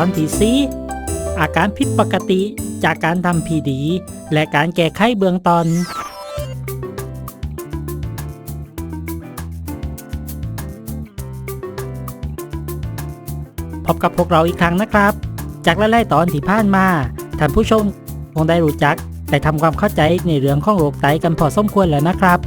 ตอนที่สี่อาการผิดปกติจากการทำพีดี และการแก้ไขเบื้องตอน พบกับพวกเราอีกครั้งนะครับ จากไล่ๆตอนที่ผ่านมาท่านผู้ชมคงได้รู้จักได้ทำความเข้าใจในเรื่องของโรคไตกันพอสมควรแล้วนะครับ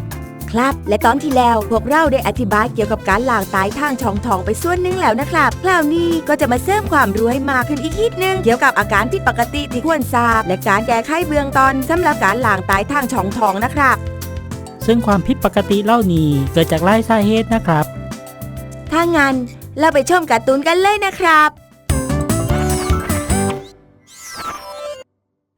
ครับ และตอนที่แล้วพวกเราได้อธิบายเกี่ยวกับการล้างไตทางช่องท้องไปส่วนหนึ่งแล้วนะครับ คราวนี้ก็จะมาเสริมความรู้ให้มากขึ้นอีกนิดนึงเกี่ยวกับอาการผิดปกติที่ควรทราบ และการแก้ไขเบื้องต้นสำหรับการล้างไตทางช่องท้องนะครับ ซึ่งความผิดปกติเหล่านี้เกิดจากหลายสาเหตุนะครับ ถ้างั้นเราไปชมการ์ตูนกันเลยนะครับ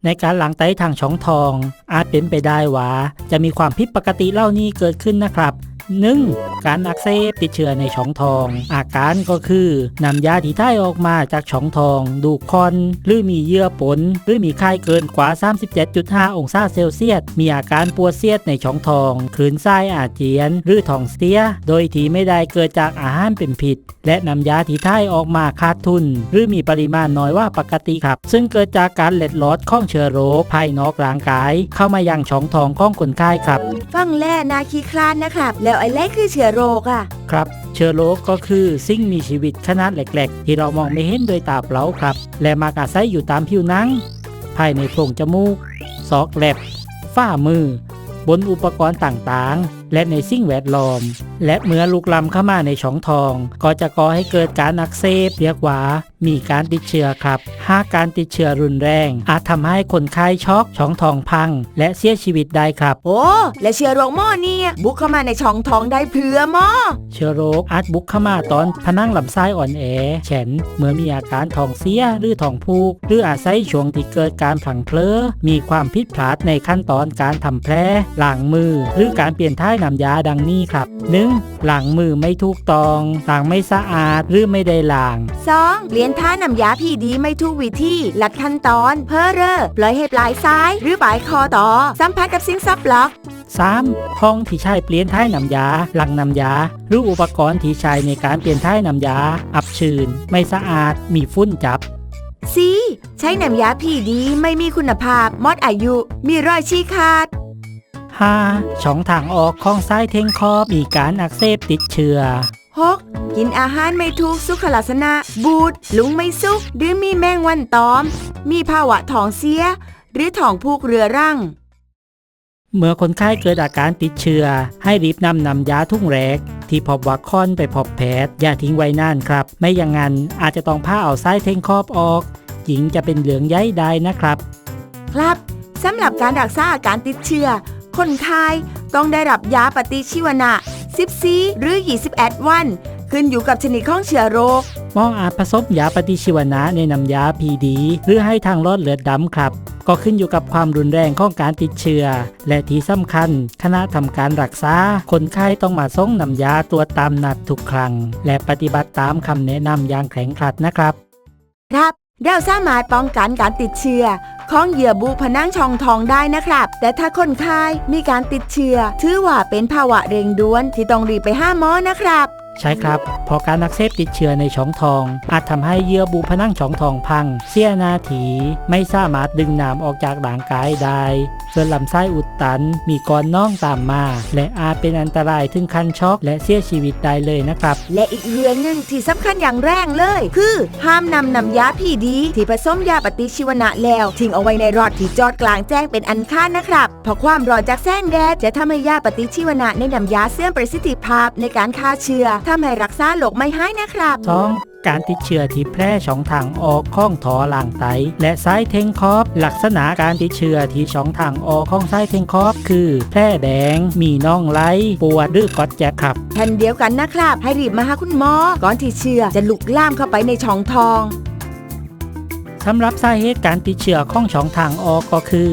ในการหลังไตทางช่องทอง อาจเป็นไปได้ว่าจะมีความผิดปกติเหล่านี้เกิดขึ้นนะครับ 1. การอักเสบติดเชื้อในช่องทอง อาการก็คือนำยาที่ท่ายออกมาจากช่องทอง ดูคอน หรือมีเยื่อปนหรือมีไข้เกินกว่า 37.5 องศาเซลเซียส มีอาการปวดเสียดในช่องทอง คลื่นไส้อาเจียน หรือท้องเสีย โดยที่ไม่ได้เกิดจากอาหารเป็นพิษและนำยาที่ท่ายออกมาขาดทุน หรือมีปริมาณน้อยว่าปกติครับ ซึ่งเกิดจากการเล็ดลอดของเชื้อโรคภายนอกร่างกาย เข้ามายังช่องทองของคนไข้ครับ ฟังแล่นาคีคลานนะครับแล้วไอ้เล็กคือเชื้อโรคอะครับเชื้อโรคก็คือสิ่งมีชีวิตขนาดเล็กๆ ที่เรามองไม่เห็นโดยตาเปล่าครับ และมากอาศัยอยู่ตามผิวหนัง ภายในโพรงจมูก ซอกแลบ ฝ้ามือ บนอุปกรณ์ต่างๆ และในสิ่งแวดล้อม และเมื่อลุกลามเข้ามาในช่องทอง ก็จะก่อให้เกิดการอักเสบเรียกว่า มีการติดเชื้อครับ หากการติดเชื้อรุนแรง อาจทำให้คนไข้ช็อกช่องทองพัง และเสียชีวิตได้ครับ โอ้และเชื้อโรคหม้อเนี่ยบุกเข้ามาในช่องท้องได้เพื่อหม้อเชื้อโรคอาจบุกเข้ามาตอนผนังลำไส้อ่อนแอเช่นเมื่อมีอาการท้องเสียหรือท้องผูก หรืออาศัยช่วงที่เกิดการผลังเพลอมีความผิดพลาดในขั้นตอนการทำแผลล้างมือ หรือการเปลี่ยนท่ายน้ำยาดังนี้ครับ 1. ล้างมือไม่ถูกต้องล้างไม่สะอาดหรือไม่ได้ล้าง 2. เปลี่ยนท่าน้ำยาพีดีไม่ถูกวิธีลัดขั้นตอน เพ้อเร่อปล่อยให้ปลายซ้าย หรือปลายคอต่อ สัมผัสกับสิ่งซับล็อก 3. ห้องที่ใช้เปลี่ยนท่ายน้ำยา หลังน้ำยา หรืออุปกรณ์ที่ใช้ในการเปลี่ยนท่ายน้ำยา อับชื้น ไม่สะอาด มีฝุ่นจับ C ใช้น้ำยาพีดีไม่มีคุณภาพมอดอายุ มีรอยชี้ขาด 5. ช่องทางออกของไส้เทงคอบมีการอักเสบติดเชื้อ 6. กินอาหารไม่ถูกสุขลักษณะ บูด ลุงไม่สุก หรือมีแมงวันตอม มีภาวะท้องเสีย หรือท้องผูกเรื้อรังเมื่อคนไข้เกิดอาการติดเชื้อ ให้รีบนำนำยาทุ่งแรก ที่พบว่าค่อนไปพบแพทย์อย่าทิ้งไว้นานครับ ไม่อย่างนั้นอาจจะต้องผ้าเอาไส้เทงคอบออก หญิงจะเป็นเหลืองใยได้นะครับ ครับสำหรับการรักษาอาการติดเชื้อ คนไข้ต้องได้รับยาปฏิชีวนะ 14 หรือ 21 วัน ขึ้นอยู่กับชนิดของเชื้อโรค หมออาจผสมยาปฏิชีวนะในน้ำยาพีดี หรือให้ทางรอดเลือดดำครับ ก็ขึ้นอยู่กับความรุนแรงของการติดเชื้อ และที่สำคัญ คณะทำการรักษา คนไข้ต้องมาส่งน้ำยาตัวตามนัดทุกครั้ง และปฏิบัติตามคำแนะนำอย่างแข็งขัดนะครับ ครับเราสามารถป้องกันการติดเชื้อ ข้องเหยื่อบุผนังช่องทองได้นะครับ แต่ถ้าคนไข้มีการติดเชื้อถือว่าเป็นภาวะเร่งด่วนที่ต้องรีบไปห้าหมอนะครับ ใช่ครับพอการอักเสบติดเชื้อในช่องทอง อาจทำให้เยื่อบุผนังช่องทองพัง เสียนาทีไม่สามารถดึงน้ำออกจากร่างกายได้ส่วนลำไส้อุดตันมีก้อนน่องตามมา และอาจเป็นอันตรายถึงขั้นช็อกและเสียชีวิตได้เลยนะครับ และอีกเรื่องหนึ่งที่สำคัญอย่างแรงเลย คือ ห้ามนำน้ำยาพีดี ที่ผสมยาปฏิชีวนะแล้วทิ้งเอาไว้ในรอดที่จอดกลางแจ้งเป็นอันขาดนะครับเพราะความร้อนจากแสงแดดจะทำให้ยาปฏิชีวนะในน้ำยาเสื่อมประสิทธิภาพในการฆ่าเชื้อทำให้รักษาโรคไม่หายนะครับ 2. การติดเชื้อที่แพร่ช่องทางออกข้องถอหลางไต และไส้เทงคอบลักษณะการติดเชื้อที่ช่องทางออกของไส้เทงคอบคือ แพร่แดง มีน่องไหลปวดหรือกอดแจกครับแผ่นเดียวกันนะครับ ให้รีบมาหาคุณหมอก่อนที่เชื้อจะลุกล่ามเข้าไปในช่องทองสำหรับสาเหตุการติดเชื้อของช่องทางออกก็คือ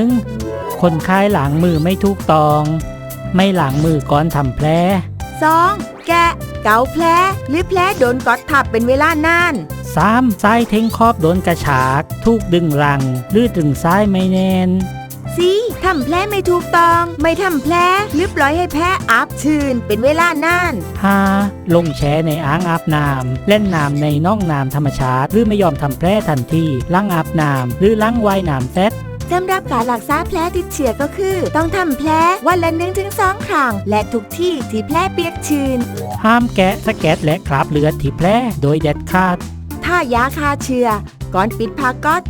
1. คนไข้หลังมือไม่ถูกตอง ไม่หลังมือก่อนทำแผล 2. แกะ เกาแผลหรือแผลโดนกดทับเป็นเวลานาน 3. ไส้เทงคอบโดนกระฉาก ถูกดึงรัง หรือดึงซ้ายไม่แน่น 4. ทำแผลไม่ถูกต้อง ไม่ทำแผลหรือปล่อยให้แพ้อับชื้นเป็นเวลานาน 5. ลงแช่ในอ่างอาบน้ำเล่นน้ำในน่องน้ำธรรมชาติ หรือไม่ยอมทำแผลทันทีล้างอาบน้ำหรือล้างว่ายน้ำเสร็จ สำหรับการรักษาแผลติดเชื้อก็คือ ต้องทำแผลวันละ1-2ถึง2ครั้ง และทุกที่ที่แผลเปียกชื้น ห้ามแกะสะแกะและคราบเลือดที่แผลโดยเด็ดขาด ถ้ายาฆ่าเชื้อก่อนปิดผ้าก๊อซ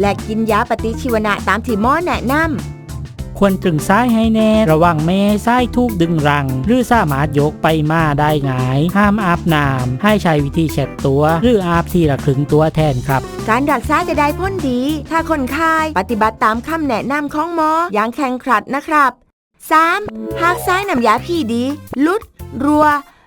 และกินยาปฏิชีวนะตามที่หมอแนะนำ ควรตรึงซ้ายให้แน่ระวังไม่ให้ซ้ายถูกดึงรัง หรือสามารถยกไปมาได้ง่าย ห้ามอาบน้ำให้ใช้วิธีเช็ดตัว หรืออาบทีละครึ่งตัวแทนครับการรักษายจะได้พ้นดี ถ้าคนไข้ปฏิบัติตามคำแนะนำของหมออย่างแข็งขัดนะครับ 3. หากซ้ายนำยาพีดี ลุด รัว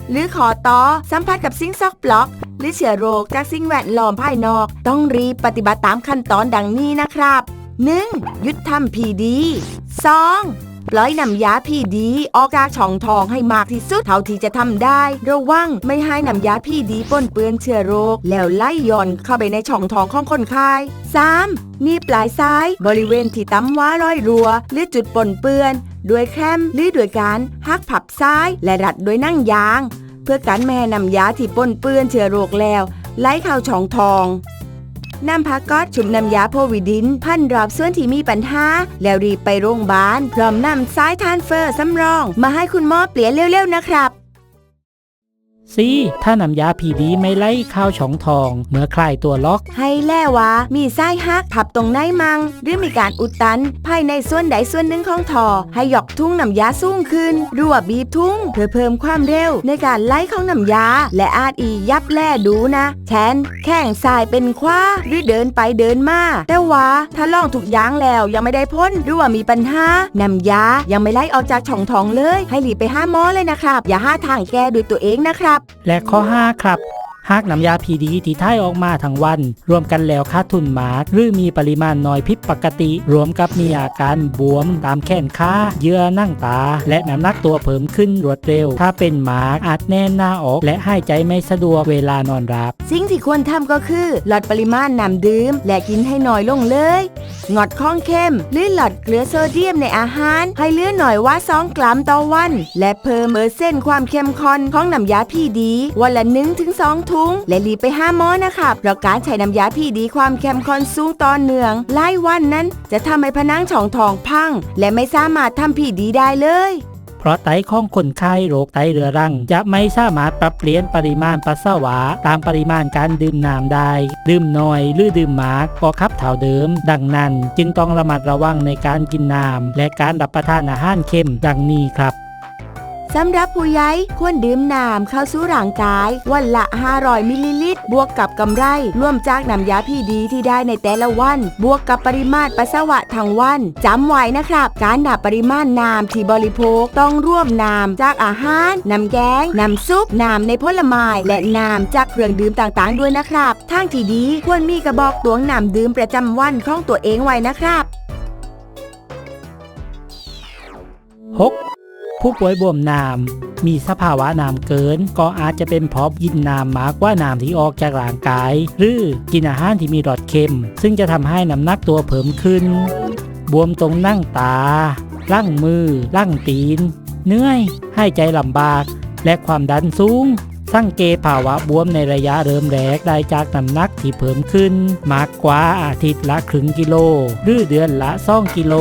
หรือขอตอสัมผัสกับซิงซอกบล็อก หรือเชื้อโรคจากสิ่งแวดล้อมภายนอก ต้องรีบปฏิบัติตามขั้นตอนดังนี้นะครับ 1. ยุดทำพีดี 2. ปล่อยนำยาพีดีออกจากช่องทองให้มากที่สุดเท่าที่จะทำได้ ระวังไม่ให้นำยาพีดีปนเปื้อนเชื้อโรค แล้วไล่ย่อนเข้าไปในช่องทองของคนไข้ 3. นี่ปลายซ้าย บริเวณที่ตั้มว้าร้อยรัว หรือจุดปนเปื้อน ด้วยแคมหรือด้วยการหักผับซ้ายและรัดด้วยนั่งยาง เพื่อกันแม่ให้นำยาที่ปนเปื้อนเชื้อโรคแล้วไล่เข้าช่องทอง นำผ้าก๊อตชุบน้ำยาโพวิดิน พันรอบส่วนที่มีปัญหา แล้วรีบไปโรงพยาบาลพร้อมนำสายทานเฟอร์สำรอง มาให้คุณหมอเปลี่ยนเร็วๆนะครับ 4. ถ้านำยาผีดีไม่ไล่ข้าวช่องทอง เมื่อคลายตัวล็อก ให้แล่ว่ามีไส้หักผับตรงไหนมัง หรือมีการอุดตัน ภายในส่วนใดส่วนหนึ่งของทอ ให้หยอกทุ่งนำยาสูงขึ้น รั่วบีบทุ่ง เพื่อเพิ่มความเร็ว ในการไล่ของนำยา และอาจอียับแล่ดูนะแขนแข้งสายเป็นขวาหรือเดินไปเดินมาแต่ว่าถ้าลองถูกย่างแล้วยังไม่ได้พ้นหรือว่ามีปัญหานำยายังไม่ไล่ออกจากช่องทองเลย ให้รีบไปห้าหมอเลยนะครับอย่าห้าทางแก้ด้วยตัวเองนะครับและข้อ 5 ครับ หากน้ำยาพีดีที่ท้ายออกมาทั้งวัน รวมกันแล้วค่าทุนหมากหรือมีปริมาณน้อยผิดปกติ รวมกับมีอาการบวมตามแขนขาเยื่อนั่งตา และน้ำหนักตัวเพิ่มขึ้นรวดเร็ว ถ้าเป็นหมากอาจแน่นหน้าอก และหายใจไม่สะดวกเวลานอนรับ สิ่งที่ควรทำก็คือลดปริมาณน้ำดื่ม และกินให้น้อยลงเลย งดข้องเข้มหรือลดเกลือโซเดียมในอาหาร ให้เลือหน่อยว่า2กรัมต่อวัน และเพิ่มเปอร์เซ็นต์ความเข้มข้นของน้ำยาพีดี วันละ1ถึง2ถุง และรีบไปห้าหมอนะคะเพราะการใช้น้ำยาพี่ดีความเข้มข้นสูงต่อเนื่องหลายวันนั้นจะทำให้ผนังช่องทองพัง และไม่สามารถทำพี่ดีได้เลยเพราะไตของคนไข้โรคไตเรื้อรัง จะไม่สามารถปรับเปลี่ยนปริมาณปัสสาวะ ตามปริมาณการดื่มน้ำได้ ดื่มน้อยหรือดื่มมากก็คับเท่าเดิม ดังนั้นจึงต้องระมัดระวังในการกินน้ำและการรับประทานอาหารเค็มดังนี้ครับ สำหรับผู้ใหญ่ควรดื่มน้ำเข้าสู่ร่างกาย วันละ 500 มิลลิลิตร บวกกับกำไรร่วมจากน้ำยาพี่ดีที่ได้ในแต่ละวัน บวกกับปริมาตรปัสสาวะทั้งวันจำไว้นะครับ การนับปริมาณน้ำที่บริโภคต้องร่วมน้ำจากอาหารน้ำแกงน้ำซุปน้ำในผลไม้และน้ำจากเครื่องดื่มต่างๆ ด้วยนะครับทางที่ดีควรมีกระบอกตวงน้ำดื่มประจำวันของตัวเองไว้นะครับ 6. ผู้ป่วยบวมน้ำมีสภาวะน้ำเกิน ก็อาจจะเป็นเพราะกินน้ำมากกว่าน้ำที่ออกจากร่างกาย หรือกินอาหารที่มีรสเค็ม ซึ่งจะทำให้น้ำหนักตัวเพิ่มขึ้น บวมตรงนั่งตาล่างมือล่างตีน เหนื่อยให้ใจลำบาก และความดันสูง สังเกตภาวะบวมในระยะเริ่มแรกได้จากน้ำหนักที่เพิ่มขึ้น มากกว่าอาทิตย์ละครึ่งกิโล หรือเดือนละ2กิโล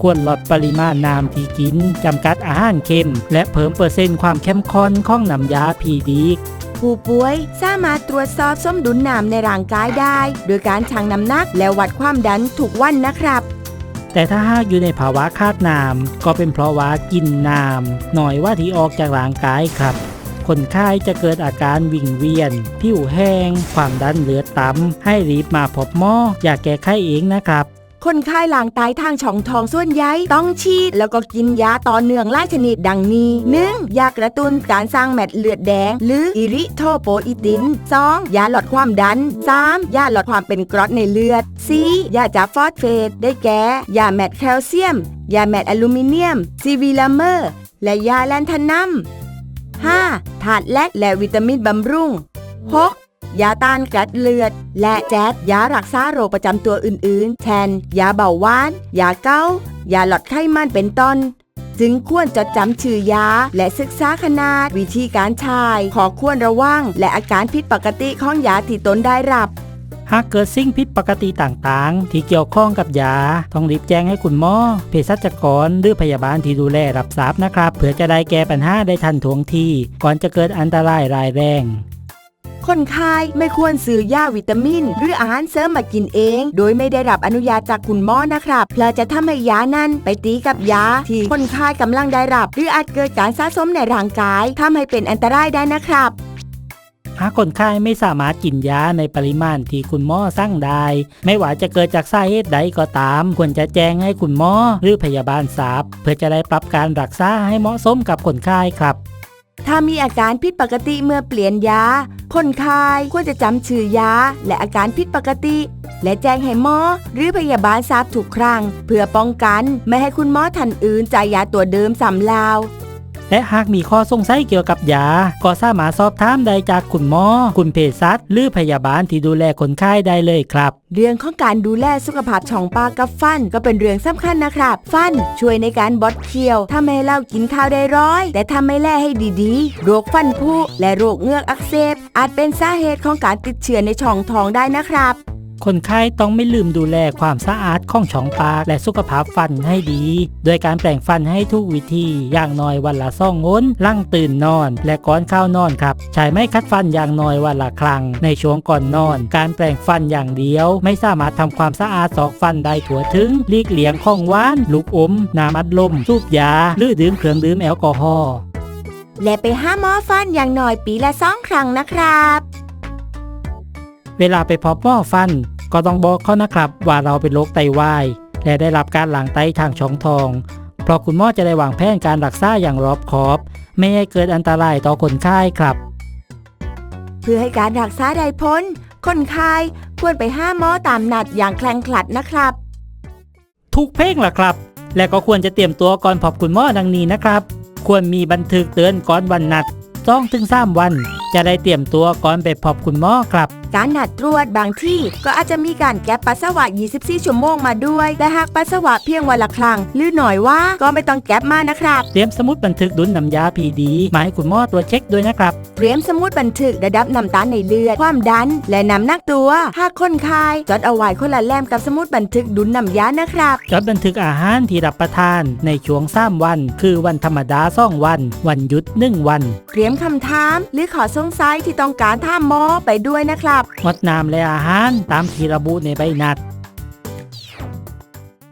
ควรลดปริมาณน้ำที่กินจำกัดอาหารเค็ม และเพิ่มเปอร์เซ็นต์ความเข้มข้นของน้ำยาพีดีผู้ป่วยสามารถตรวจสอบสมดุลน้ำในร่างกายได้ โดยการชั่งน้ำหนักและวัดความดันทุกวันนะครับแต่ถ้าหากอยู่ในภาวะขาดน้ำก็เป็นเพราะว่ากินน้ำหน่อยว่าที่ออกจากร่างกายครับ คนไข้จะเกิดอาการวิงเวียน ผิวแห้ง ความดันเลือดต่ำให้รีบมาพบหมออย่าแก้ไขเองนะครับคนไข้หลังตายทางช่องท้องส่วนใหญ่ต้องฉีดแล้วก็กินยาต่อเนื่องหลายชนิดดังนี้ 1. ยากระตุ้นการสร้างแมตเลือดแดง หรืออิริโทโปอิติน 2. ยาลดความดัน 3. ยาลดความเป็นกรดในเลือด 4. ยาจากฟอสเฟตได้แก่ยาแมตแคลเซียม ยาแมตอลูมิเนียมซีวีลาเมอร์ และยาแลนทานัม 5. ถาดแลกและวิตามินบำรุง 6. ยาต้านกรดเลือด และแจ๊ดยารักษาโรคประจำตัวอื่นๆ แทน ยาเบาหวาน ยาเกา ยาหลอดไขมันเป็นต้น จึงควรจดจำชื่อยา และศึกษาขนาด วิธีการใช้ขอควรระวัง และอาการผิดปกติของยาที่ตนได้รับ หากเกิดสิ่งผิดปกติต่างๆ ที่เกี่ยวข้องกับยา ต้องรีบแจ้งให้คุณหมอเภสัชกรหรือพยาบาลที่ดูแลรับทราบนะครับ เพื่อจะได้แก้ปัญหาได้ทันท่วงทีก่อนจะเกิดอันตรายร้ายแรงคนไข้ไม่ควรซื้อยาวิตามิน หรืออาหารเสริมมากินเอง โดยไม่ได้รับอนุญาตจากคุณหมอนะครับเพราะจะทำให้ยานั้นไปตีกับยาที่คนไข้กำลังได้รับ หรืออาจเกิดการสะสมในร่างกายทำให้เป็นอันตรายได้นะครับ หากคนไข้ไม่สามารถกินยาในปริมาณที่คุณหมอสั่งได้ ไม่ว่าจะเกิดจากสาเหตุใดก็ตาม ควรจะแจ้งให้คุณหมอหรือพยาบาลทราบเพื่อจะได้ปรับการรักษาให้เหมาะสมกับคนไข้ครับ ถ้ามีอาการผิดปกติเมื่อเปลี่ยนยา คนไข้ควรจะจำชื่อยาและอาการผิดปกติ และแจ้งให้หมอหรือพยาบาลทราบทุกครั้ง เพื่อป้องกันไม่ให้คุณหมอท่านอื่นจ่ายยาตัวเดิมซ้ำลาว และหากมีข้อสงสัยเกี่ยวกับยา ก็สามารถสอบถามได้จากคุณหมอ คุณเภสัชหรือพยาบาลที่ดูแลคนไข้ได้เลยครับเรื่องของการดูแลสุขภาพช่องปากกับฟันก็เป็นเรื่องสำคัญนะครับ ฟันช่วยในการบดเคี้ยวทำให้เรากินข้าวได้ร้อย แต่ทำไม่แล่ให้ดีๆ โรคฟันผุและโรคเหงือกอักเสบอาจเป็นสาเหตุของการติดเชื้อในช่องท้องได้นะครับ คนไข้ต้องไม่ลืมดูแลความสะอาดของช่องปากและสุขภาพฟันให้ดี โดยการแปรงฟันให้ทุกวิธี อย่างน้อยวันละซ่องงนลั่งตื่นนอน และก่อนเข้านอนครับ ใช้ไม้คัดฟันอย่างน้อยวันละครั้ง ในช่วงก่อนนอน การแปรงฟันอย่างเดียว ไม่สามารถทำความสะอาดซอกฟันได้ทั่วถึงลีกเลี่ยงของหวาน ลูกอม น้ำอัดลม สูบยา หรือดื่มเครื่องดื่มแอลกอฮอล์และไปห้าหมอฟันอย่างน้อยปีละสองครั้งนะครับ เวลาไปพบหมอฟัน ก็ต้องบอกเขานะครับว่าเราเป็นโรคไตวาย และได้รับการหลังไตทางช่องทอง เพราะคุณหมอจะได้วางแผนการรักษาอย่างรอบคอบ ไม่ให้เกิดอันตรายต่อคนไข้ครับ เพื่อให้การรักษาได้พ้น คนไข้ควรไปห้าหมอตามนัดอย่างแคลงคลัดนะครับ ทุกเพลงล่ะครับ และก็ควรจะเตรียมตัวก่อนพบคุณหมอดังนี้นะครับ ควรมีบันทึกเตือนก่อนวันนัด2ถึง3วัน จะได้เตรียมตัวก่อนไปพบคุณหมอครับ การนัดตรวจบางที่ ก็อาจจะมีการแก็บปัสสาวะ 24 ชั่วโมงมาด้วย แต่หากปัสสาวะเพียงวันละครั้งหรือหน่อยว่าก็ไม่ต้องแก็บมานะครับ เตรียมสมุดบันทึกดุลน้ำยาพีดีมาให้คุณหมอตรวจเช็คด้วยนะครับ เตรียมสมุดบันทึกระดับน้ำตาลในเลือด ความดัน และน้ำหนักตัว หากคนไข้จดเอาไว้คนละแลมกับสมุดบันทึกดุลน้ำยานะครับ จดบันทึกอาหารที่รับประทานในช่วง3วัน คือวันธรรมดา2วัน วันหยุด1วัน เตรียมคำถาม หรือขอสงสัยที่ต้องการถามหมอไปด้วยนะครับงดน้ำและอาหารตามที่ระบุในใบนัด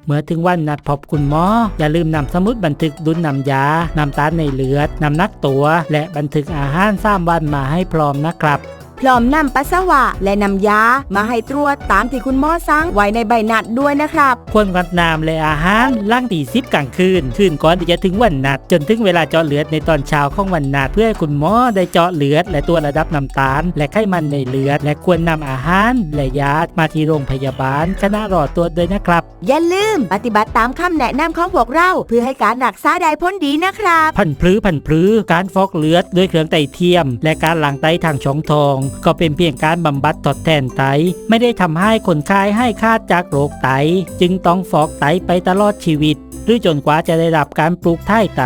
เมื่อถึงวันนัดพบคุณหมอ อย่าลืมนำสมุดบันทึกดุลนำยาน้ำตาลในเลือดน้ำนักตัว และบันทึกอาหาร3วันมาให้พร้อมนะครับ พร้อมนำปัสสาวะและน้ำยามาให้ตรวจตามที่คุณหมอสั่งไว้ในใบนัดด้วยนะครับ ควรงดน้ำและอาหารหล่างตีสิบกลางคืน คืนก่อนที่จะถึงวันนัด จนถึงเวลาเจาะเลือดในตอนเช้าของวันนัด เพื่อให้คุณหมอได้เจาะเลือด และตัวจระดับน้ำตาล และไขมันในเลือด และควรนำอาหารและยามาที่โรงพยาบาลคณะรอตรวจด้วยนะครับ อย่าลืมปฏิบัติตามคำแนะนำของพวกเรา เพื่อให้การรักษาได้พ้นดีนะครับ พันพลื้พันพลื้การฟอกเลือดด้วยเครื่องไตเทียม และการหลั่งไตทางช่องทองก็เป็นเพียงการบำบัดทดแทนไต ไม่ได้ทำให้คนไข้ให้คาดจากโรคไต จึงต้องฟอกไตไปตลอดชีวิต หรือจนกว่าจะได้รับการปลูกถ่ายไต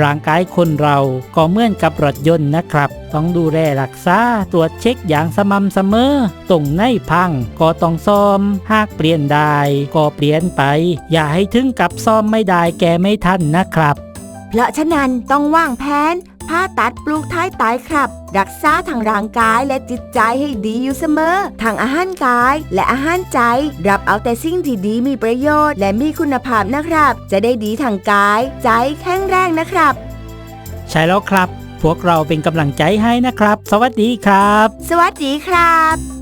ร่างกายคนเราก็เหมือนกับรถยนต์นะครับ ต้องดูแลรักษาตรวจเช็คอย่างสม่ำเสมอตรงไหนพังก็ต้องซ่อม หากเปลี่ยนได้ก็เปลี่ยนไป อย่าให้ถึงกับซ่อมไม่ได้แกไม่ทันนะครับ เพราะฉะนั้นต้องวางแผน ผ่าตัดปลูกท้ายไตครับ รักษาทางร่างกายและจิตใจให้ดีอยู่เสมอทางอาหารกายและอาหารใจ รับเอาแต่สิ่งที่ดีมีประโยชน์ และมีคุณภาพนะครับ จะได้ดีทางกาย ใจแข็งแรงนะครับ ใช่แล้วครับ พวกเราเป็นกำลังใจให้นะครับ สวัสดีครับ สวัสดีครับ